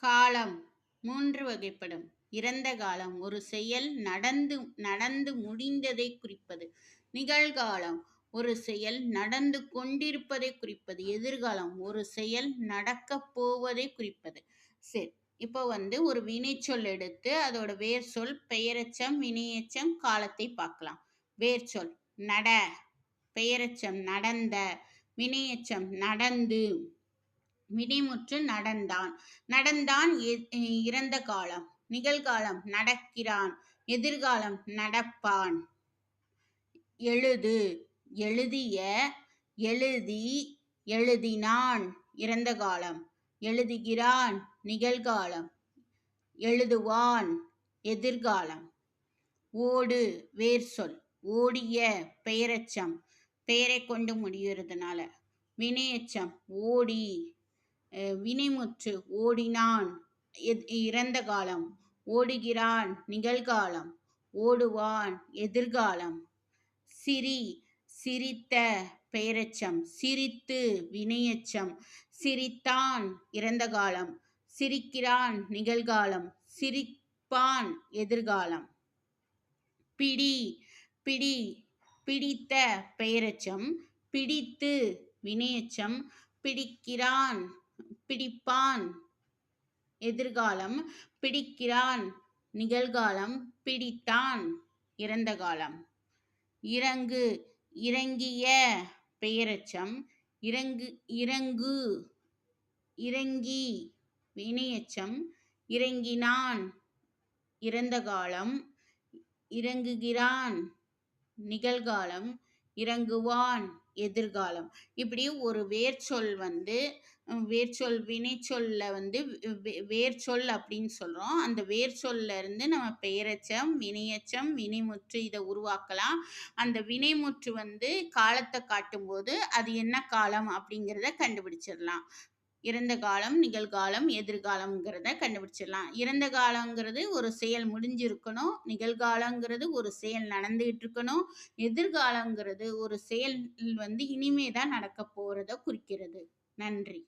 காலம் மூன்று வகைப்படும். இறந்த காலம் ஒரு செயல் நடந்து நடந்து முடிந்ததை குறிப்பது. நிகழ்காலம் ஒரு செயல் நடந்து கொண்டிருப்பதை குறிப்பது. எதிர்காலம் ஒரு செயல் நடக்கப் போவதை குறிப்பது. சரி இப்போ வந்து ஒரு வினைச்சொல் எடுத்து அதோட வேர் சொல் பெயரச்சம் வினையச்சம் காலத்தை பார்க்கலாம். வேர் சொல் நட பெயரச்சம் நடந்த வினையச்சம் நடந்து. வினைமுற்று நடந்தான். நடந்தான் எ- இறந்த காலம். நிகழ்காலம் நடக்கிறான். எதிர்காலம் நடப்பான். எழுது. எழுதிய எழுதி எழுதினான். இறந்த காலம். எழுதுகிறான். நிகழ்காலம். எழுதுவான். எதிர்காலம். ஓடு. வேர் சொல். ஓடிய பெயரச்சம். பெயரை கொண்டு முடிகிறதுனால வினையச்சம். ஓடி. வினைமுற்று ஓடினான். எத்- இறந்த காலம். ஓடுகிறான் நிகழ்காலம். ஓடுவான் எதிர்காலம். சிரி சிரித்த பெயரச்சம் சிரித்து வினையச்சம். சிரித்தான் இறந்த காலம். சிரிக்கிறான் நிகழ்காலம். சிரிப்பான் எதிர்காலம். பிடி பிடி பிடித்த பெயரச்சம் பிடித்து வினையச்சம். பிடிக்கிறான் பிடிப்பான். எதிர்காலம் பிடிக்கிறான். நிகழ்காலம் பிடித்தான். இறந்த காலம். இறங்கு இறங்கிய பெயரச்சம் இறங்கு இறங்கு இறங்கி வினையச்சம் இறங்கினான். இறந்த காலம் இறங்குகிறான். நிகழ்காலம் இறங்குவான் எதிர்காலம். இப்படி ஒரு வேர்ச்சொல் வந்து வேர்ச்சொல் வினைச்சொல்ல வந்து வேர்ச்சொல் அப்படின்னு சொல்றோம். அந்த வேர்ச்சொல்ல இருந்து நம்ம பெயரச்சம் வினையச்சம் வினைமுற்று இதை உருவாக்கலாம். அந்த வினைமுற்று வந்து காலத்தை காட்டும்போது அது என்ன காலம் அப்படிங்கிறத கண்டுபிடிச்சிடலாம். இறந்த காலம் நிகழ்காலம் எதிர்காலம்ங்கிறத கண்டுபிடிச்சிடலாம். இறந்த காலங்கிறது ஒரு செயல் முடிஞ்சிருக்கணும். நிகழ்காலங்கிறது ஒரு செயல் நடந்துகிட்டு இருக்கணும் எதிர்காலங்கிறது ஒரு செயல் வந்து இனிமே தான் நடக்க போகிறத குறிக்கிறது. நன்றி.